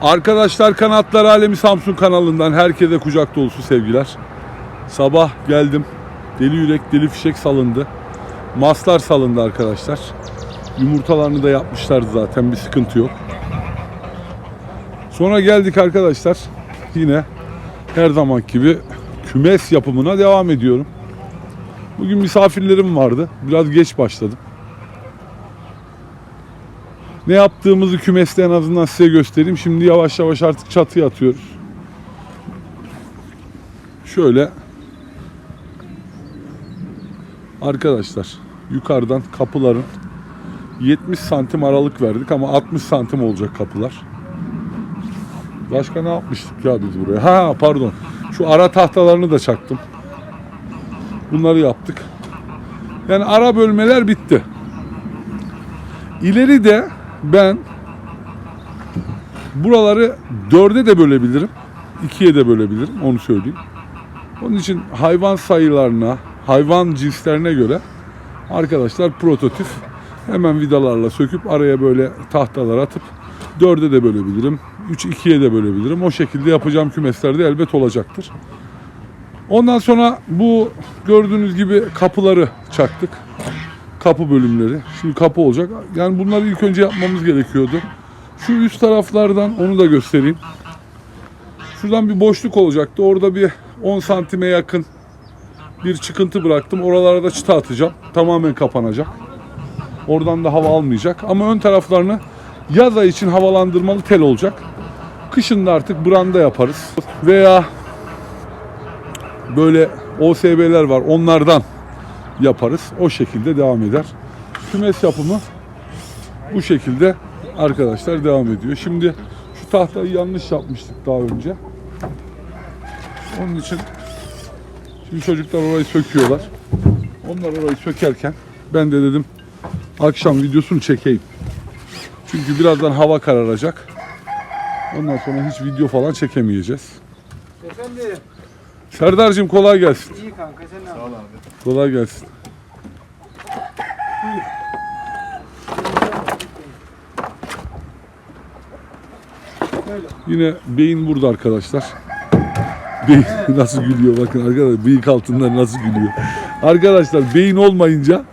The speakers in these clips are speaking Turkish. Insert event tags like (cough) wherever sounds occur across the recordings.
Arkadaşlar Kanatlar Alemi Samsun kanalından herkese kucak dolusu sevgiler. Sabah geldim. Deli yürek, deli fişek salındı. Maslar salındı arkadaşlar. Yumurtalarını da yapmışlardı zaten bir sıkıntı yok. Sonra geldik arkadaşlar. Yine her zaman gibi kümes yapımına devam ediyorum. Bugün misafirlerim vardı. Biraz geç başladım. Ne yaptığımızı kümeste en azından size göstereyim. Şimdi yavaş yavaş artık çatıya atıyoruz. Şöyle arkadaşlar yukarıdan kapıların 70 santim aralık verdik ama 60 santim olacak kapılar. Başka ne yapmıştık ya biz buraya? Ha pardon. Şu ara tahtalarını da çaktım. Bunları yaptık. Yani ara bölmeler bitti. İleri de ben buraları dörde de bölebilirim. ikiye de bölebilirim. Onu söyleyeyim. Onun için hayvan sayılarına, hayvan cinslerine göre arkadaşlar prototip hemen vidalarla söküp araya böyle tahtalar atıp dörde de bölebilirim. 3 ikiye de bölebilirim. O şekilde yapacağım kümeslerde elbet olacaktır. Ondan sonra bu gördüğünüz gibi kapıları çaktık. Kapı bölümleri. Şimdi kapı olacak. Yani bunları ilk önce yapmamız gerekiyordu. Şu üst taraflardan onu da göstereyim. Şuradan bir boşluk olacaktı. Orada bir 10 santime yakın bir çıkıntı bıraktım. Oralara da çıta atacağım. Tamamen kapanacak. Oradan da hava almayacak. Ama ön taraflarını yaz ayı için havalandırmalı tel olacak. Kışın da artık branda yaparız. Veya böyle OSB'ler var. Onlardan yaparız. O şekilde devam eder. Kümes yapımı bu şekilde arkadaşlar devam ediyor. Şimdi şu tahtayı yanlış yapmıştık daha önce. Onun için şimdi çocuklar orayı söküyorlar. Onlar orayı sökerken ben de dedim akşam videosunu çekeyim. Çünkü birazdan hava kararacak. Ondan sonra hiç video falan çekemeyeceğiz. Efendim, Serdar'cığım kolay gelsin. iyi kanka sen ne yapıyorsun? Kolay gelsin. Yine beyin burada arkadaşlar. Beyin (laughs) nasıl gülüyor bakın arkadaşlar bıyık altında nasıl gülüyor. Arkadaşlar beyin olmayınca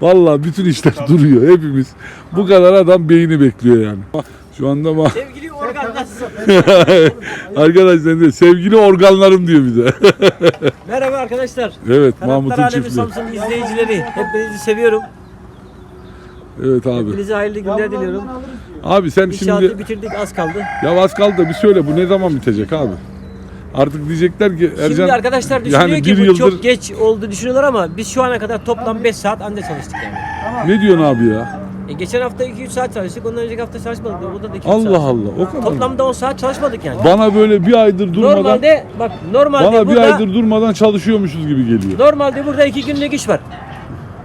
vallahi bütün işler (laughs) duruyor hepimiz. Bu kadar adam beyni bekliyor yani. Şu anda ma- Sevgili? Arkadaşlar (laughs) ne sevgili organlarım diyor bize. (laughs) Merhaba arkadaşlar. evet Kanatlar Mahmut'un Alemi çiftliği. Samsun izleyicileri. Hepinizi seviyorum. Evet abi. Hepinize hayırlı günler diliyorum. Abi sen İnşaatı şimdi bitirdik az kaldı. ya az kaldı da bir söyle bu ne zaman bitecek abi? Artık diyecekler ki Ercan Şimdi arkadaşlar düşünüyor yani ki bir bu yıldır çok geç oldu düşünüyorlar ama biz şu ana kadar toplam 5 saat anca çalıştık yani. ne diyorsun abi ya? E geçen hafta 2-3 saat çalıştık. Ondan önceki hafta çalışmadık. Burada da 2-3 Allah saat. Allah o kadar. Toplamda 10 saat çalışmadık yani. Bana böyle bir aydır durmadan Normalde bak normalde bana bir burada aydır durmadan çalışıyormuşuz gibi geliyor. normalde burada 2 günlük iş var.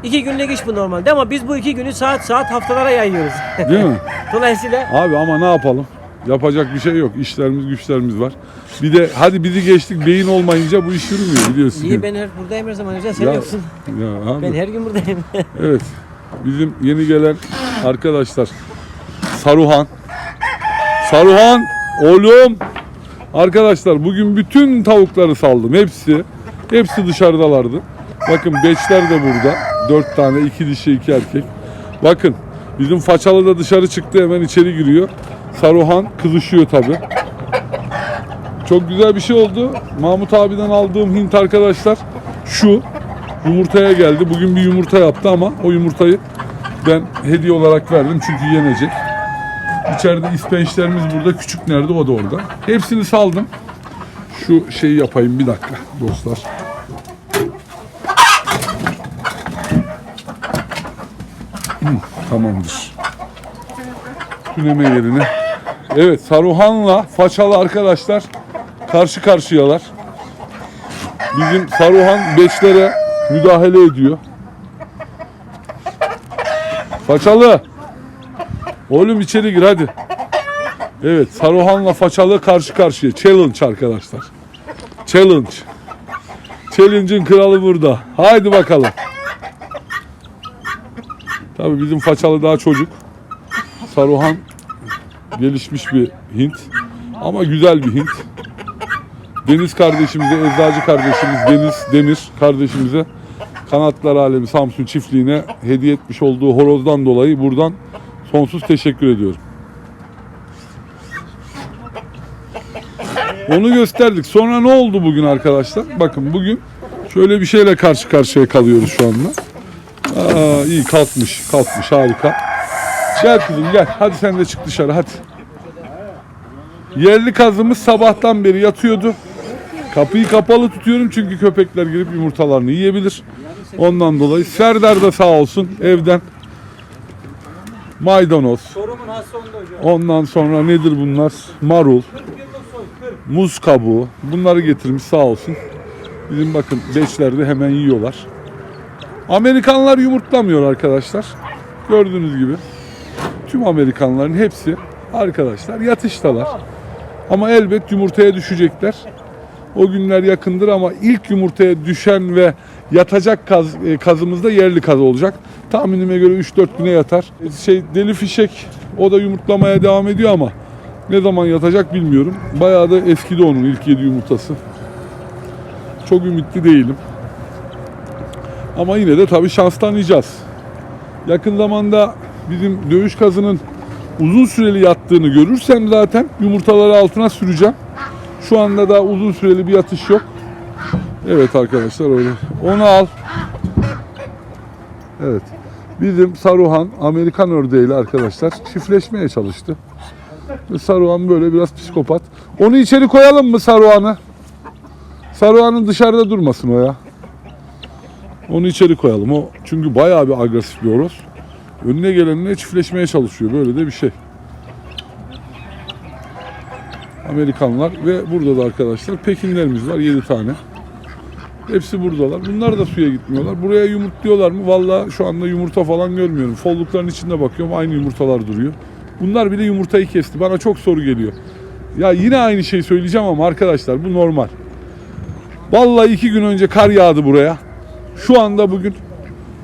2 günlük iş bu normalde ama biz bu 2 günü saat saat haftalara yayıyoruz. Değil mi? (laughs) Dolayısıyla Abi ama ne yapalım? Yapacak bir şey yok. İşlerimiz güçlerimiz var. Bir de hadi bizi geçtik beyin olmayınca bu iş yürümüyor biliyorsun. Niye ben her buradayım her zaman hocam sen yoksun. Ya abi. Ben her gün buradayım. Evet. Bizim yeni gelen arkadaşlar Saruhan. Saruhan oğlum. Arkadaşlar bugün bütün tavukları saldım. Hepsi. Hepsi dışarıdalardı. Bakın beçler de burada. Dört tane. iki dişi iki erkek. Bakın bizim façalı da dışarı çıktı. Hemen içeri giriyor. Saruhan kızışıyor tabi. Çok güzel bir şey oldu. Mahmut abiden aldığım hint arkadaşlar şu yumurtaya geldi. Bugün bir yumurta yaptı ama o yumurtayı ben hediye olarak verdim çünkü yenecek. İçeride ispençlerimiz burada. Küçük nerede o da orada. Hepsini saldım. Şu şeyi yapayım bir dakika dostlar. Hı, tamamdır. Tüneme yerine. Evet Saruhan'la Façalı arkadaşlar karşı karşıyalar. Bizim Saruhan beçlere müdahale ediyor. Façalı. Oğlum içeri gir hadi. Evet Saruhan'la Façalı karşı karşıya. Challenge arkadaşlar. Challenge. Challenge'ın kralı burada. Haydi bakalım. Tabii bizim Façalı daha çocuk. Saruhan gelişmiş bir Hint. Ama güzel bir Hint. Deniz kardeşimize, eczacı kardeşimiz Deniz Demir kardeşimize Kanatlar Alemi Samsun çiftliğine hediye etmiş olduğu horozdan dolayı buradan sonsuz teşekkür ediyorum. Onu gösterdik. Sonra ne oldu bugün arkadaşlar? Bakın bugün şöyle bir şeyle karşı karşıya kalıyoruz şu anda. Aa, iyi kalkmış, kalkmış harika. Gel kızım gel. Hadi sen de çık dışarı hadi. Yerli kazımız sabahtan beri yatıyordu. Kapıyı kapalı tutuyorum çünkü köpekler girip yumurtalarını yiyebilir. Ondan dolayı Serdar da sağ olsun evden maydanoz. Ondan sonra nedir bunlar? Marul, muz kabuğu. Bunları getirmiş sağ olsun. Bizim bakın beçlerde hemen yiyorlar. Amerikanlar yumurtlamıyor arkadaşlar. Gördüğünüz gibi. Tüm Amerikanların hepsi arkadaşlar yatıştalar. Ama elbet yumurtaya düşecekler. O günler yakındır ama ilk yumurtaya düşen ve yatacak kaz, e, kazımız da yerli kaz olacak. Tahminime göre 3-4 güne yatar. Şey deli fişek o da yumurtlamaya devam ediyor ama ne zaman yatacak bilmiyorum. Bayağı da eskidi onun ilk yedi yumurtası. Çok ümitli değilim. Ama yine de tabii şanstan yiyeceğiz. Yakın zamanda bizim dövüş kazının uzun süreli yattığını görürsem zaten yumurtaları altına süreceğim. Şu anda da uzun süreli bir yatış yok. Evet arkadaşlar öyle. Onu al. Evet. Bizim Saruhan Amerikan ördeğiyle arkadaşlar çiftleşmeye çalıştı. Saruhan böyle biraz psikopat. Onu içeri koyalım mı Saruhan'ı? Saruhan'ın dışarıda durmasın o ya. Onu içeri koyalım. O çünkü bayağı bir agresif bir horoz. Önüne gelenine çiftleşmeye çalışıyor. Böyle de bir şey. Amerikanlar ve burada da arkadaşlar Pekinlerimiz var 7 tane. Hepsi buradalar. Bunlar da suya gitmiyorlar. Buraya yumurtluyorlar mı? Vallahi şu anda yumurta falan görmüyorum. Follukların içinde bakıyorum aynı yumurtalar duruyor. Bunlar bile yumurtayı kesti. Bana çok soru geliyor. Ya yine aynı şeyi söyleyeceğim ama arkadaşlar bu normal. Vallahi iki gün önce kar yağdı buraya. Şu anda bugün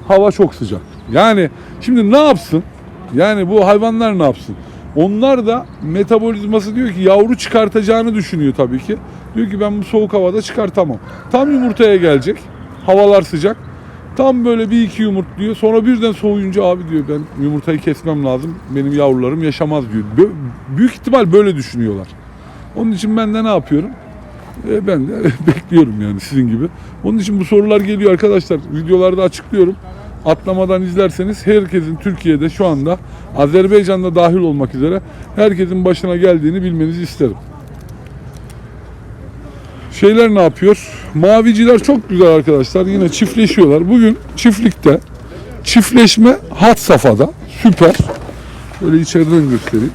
hava çok sıcak. Yani şimdi ne yapsın? Yani bu hayvanlar ne yapsın? Onlar da metabolizması diyor ki yavru çıkartacağını düşünüyor tabii ki. Diyor ki ben bu soğuk havada çıkartamam. Tam yumurtaya gelecek. Havalar sıcak. Tam böyle bir iki yumurtluyor. Sonra birden soğuyunca abi diyor ben yumurtayı kesmem lazım. Benim yavrularım yaşamaz diyor. Büyük ihtimal böyle düşünüyorlar. Onun için ben de ne yapıyorum? E, ben de (laughs) bekliyorum yani sizin gibi. Onun için bu sorular geliyor arkadaşlar. Videolarda açıklıyorum. Atlamadan izlerseniz herkesin Türkiye'de şu anda Azerbaycan'da dahil olmak üzere herkesin başına geldiğini bilmenizi isterim. Şeyler ne yapıyor? Maviciler çok güzel arkadaşlar. Yine çiftleşiyorlar. Bugün çiftlikte çiftleşme hat safhada. Süper. Böyle içeriden göstereyim.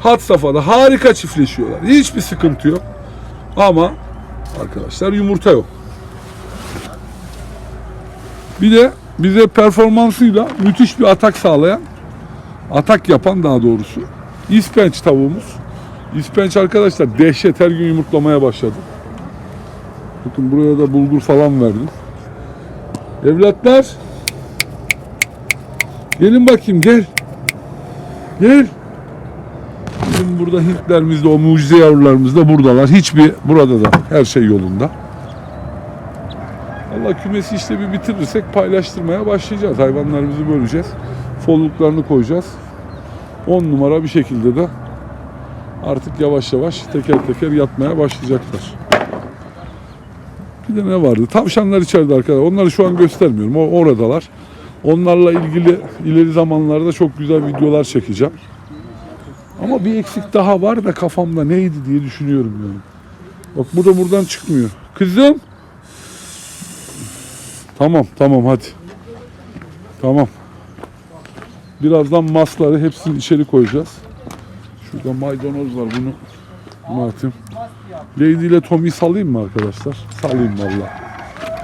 Hat safhada harika çiftleşiyorlar. Hiçbir sıkıntı yok. Ama arkadaşlar yumurta yok. Bir de bize performansıyla müthiş bir atak sağlayan, atak yapan daha doğrusu ispenç tavuğumuz. İspenç arkadaşlar dehşet her gün yumurtlamaya başladı. Bakın buraya da bulgur falan verdim. Evlatlar gelin bakayım gel. Gel. Bizim burada Hintlerimiz de o mucize yavrularımız da buradalar. Hiçbir burada da her şey yolunda. Kümesi işte bir bitirirsek paylaştırmaya başlayacağız. Hayvanlarımızı böleceğiz. Folluklarını koyacağız. 10 numara bir şekilde de artık yavaş yavaş teker teker yatmaya başlayacaklar. Bir de ne vardı? Tavşanlar içeride arkadaşlar. Onları şu an göstermiyorum. Oradalar. Onlarla ilgili ileri zamanlarda çok güzel videolar çekeceğim. Ama bir eksik daha var da kafamda neydi diye düşünüyorum yani. Bak bu da buradan çıkmıyor. Kızım. Tamam tamam hadi. Tamam. Birazdan masları hepsini içeri koyacağız. Şurada maydanoz var bunu. Bunu atayım. Lady ile Tommy'yi salayım mı arkadaşlar? Salayım valla.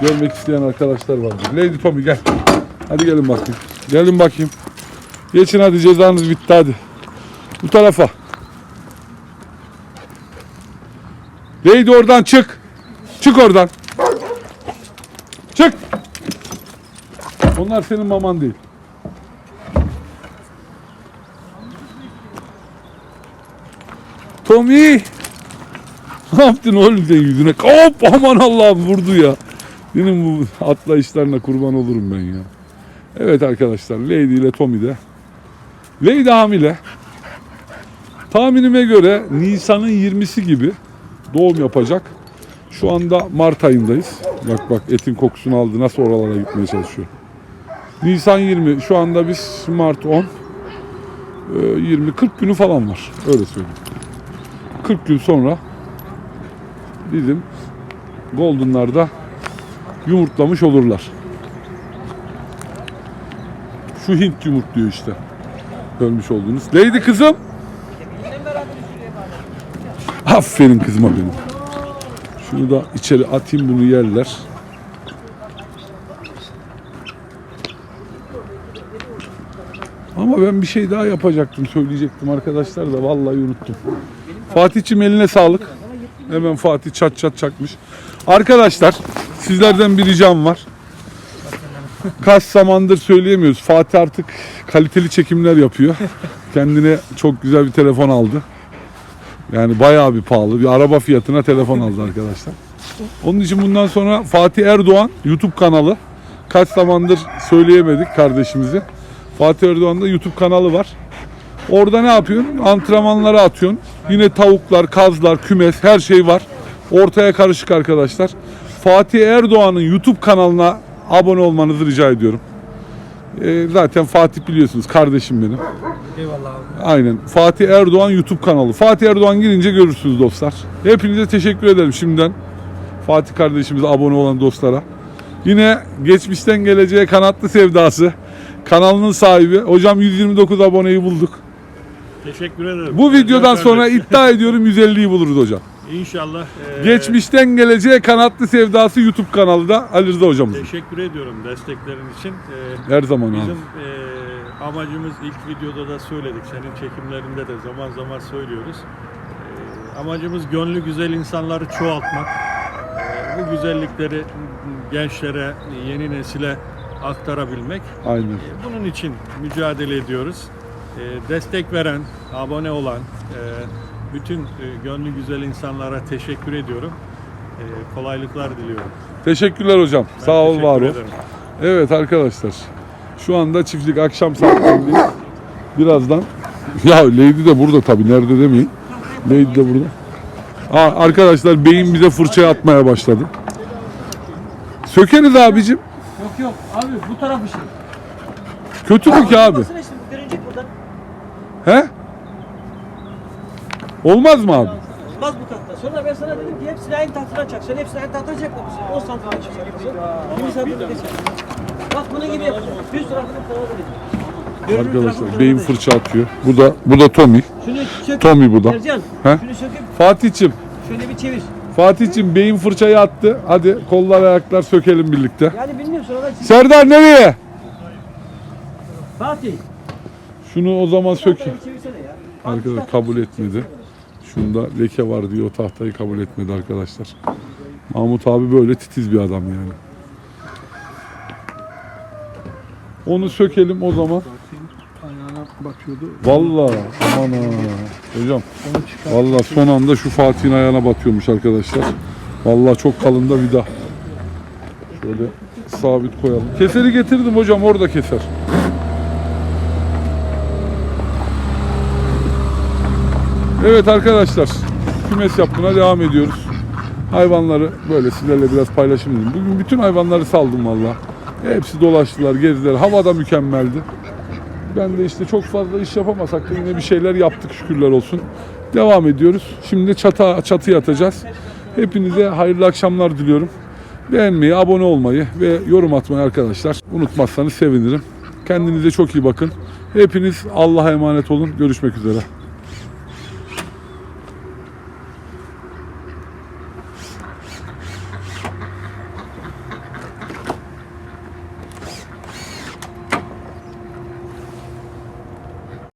Görmek isteyen arkadaşlar var. Lady Tommy gel. Hadi gelin bakayım. Gelin bakayım. Geçin hadi cezanız bitti hadi. Bu tarafa. Lady oradan çık. Çık oradan. Onlar senin maman değil. Tommy! Ne yaptın oğlum sen yüzüne? Hop aman Allah'ım vurdu ya. Benim bu atlayışlarına kurban olurum ben ya. Evet arkadaşlar Lady ile Tommy de. Lady hamile. Tahminime göre Nisan'ın 20'si gibi doğum yapacak. Şu anda Mart ayındayız. Bak bak etin kokusunu aldı. Nasıl oralara gitmeye çalışıyor. Nisan 20. Şu anda biz Mart 10. Ee, 20 40 günü falan var. Öyle söyleyeyim. 40 gün sonra bizim Golden'lar da yumurtlamış olurlar. Şu Hint yumurtluyor işte. Ölmüş olduğunuz. Lady kızım. Aferin kızıma benim. Şunu da içeri atayım bunu yerler. Ama ben bir şey daha yapacaktım, söyleyecektim arkadaşlar da vallahi unuttum. Fatih'cim eline sağlık. Hemen Fatih çat çat çakmış. Arkadaşlar sizlerden bir ricam var. Kaç zamandır söyleyemiyoruz. Fatih artık kaliteli çekimler yapıyor. Kendine çok güzel bir telefon aldı. Yani bayağı bir pahalı. Bir araba fiyatına telefon aldı arkadaşlar. Onun için bundan sonra Fatih Erdoğan YouTube kanalı. Kaç zamandır söyleyemedik kardeşimizi. Fatih Erdoğan'da YouTube kanalı var. Orada ne yapıyorsun? Antrenmanlara atıyorsun. Yine tavuklar, kazlar, kümes her şey var. Ortaya karışık arkadaşlar. Fatih Erdoğan'ın YouTube kanalına abone olmanızı rica ediyorum. Ee, zaten Fatih biliyorsunuz kardeşim benim. Eyvallah abi. Aynen. Fatih Erdoğan YouTube kanalı. Fatih Erdoğan girince görürsünüz dostlar. Hepinize teşekkür ederim şimdiden. Fatih kardeşimize abone olan dostlara. Yine geçmişten geleceğe kanatlı sevdası. Kanalının sahibi. Hocam 129 aboneyi bulduk. Teşekkür ederim. Bu videodan sonra iddia ediyorum 150'yi buluruz hocam. İnşallah. eee, Geçmişten geleceğe kanatlı sevdası YouTube kanalı da Ali Rıza hocamızın. Teşekkür ediyorum desteklerin için. Eee, Her zaman bizim abi. eee, amacımız ilk videoda da söyledik. Senin çekimlerinde de zaman zaman söylüyoruz. Eee, amacımız gönlü güzel insanları çoğaltmak. Eee, bu güzellikleri gençlere, yeni nesile aktarabilmek. Aynen. Eee, Bunun için mücadele ediyoruz. Eee, Destek veren, abone olan, eee, bütün gönlü güzel insanlara teşekkür ediyorum. Kolaylıklar diliyorum. Teşekkürler hocam. Ben Sağ ol, var ol. ederim. Evet arkadaşlar. Şu anda çiftlik akşam saatlerindeyiz. Birazdan. Ya Lady de burada tabii. Nerede demeyin. Lady de burada. Aa, arkadaşlar beyin bize fırçaya atmaya başladı. Sökeriz abicim. Yok abi bu taraf işi. Kötü mü ki abi? Görünecek buradan. He? Olmaz mı abi? Olmaz bu katta. Sonra ben sana dedim ki hepsini aynı tahtına çak. Sen hepsini aynı tahtına çakmamışsın. 10 santim çakacaksın. 20 santim geçer. Bak bunun gibi yapacağım. Düz tarafını kola verin. Arkadaşlar beyin fırça atıyor. Bu da bu da Tommy. Şunu sök. Tommy bu da. Ercan. He? Şunu söküp Fatih'cim. şöyle bir çevir. Fatih'cim beyin fırçayı attı. Hadi kollar ayaklar sökelim birlikte. Yani bilmiyorum sonradan çiz. Serdar nereye? Fatih. Şunu o zaman sök. Tahtayı çevirsene ya. Arkadaş kabul etmedi. Şunda leke var diye o tahtayı kabul etmedi arkadaşlar. Mahmut abi böyle titiz bir adam yani. Onu sökelim o zaman. Batıyordu. Vallahi aman ha. Hocam vallahi son anda şu Fatih'in ayağına batıyormuş arkadaşlar. Vallahi çok kalın da vida. Şöyle sabit koyalım. Keseri getirdim hocam orada keser. Evet arkadaşlar kümes yapımına devam ediyoruz. Hayvanları böyle sizlerle biraz paylaşım dedim. Bugün bütün hayvanları saldım valla. Hepsi dolaştılar, gezdiler. Hava da mükemmeldi. Ben de işte çok fazla iş yapamasak da yine bir şeyler yaptık şükürler olsun. Devam ediyoruz. Şimdi çatı, çatıya atacağız. Hepinize hayırlı akşamlar diliyorum. Beğenmeyi, abone olmayı ve yorum atmayı arkadaşlar unutmazsanız sevinirim. Kendinize çok iyi bakın. Hepiniz Allah'a emanet olun. Görüşmek üzere.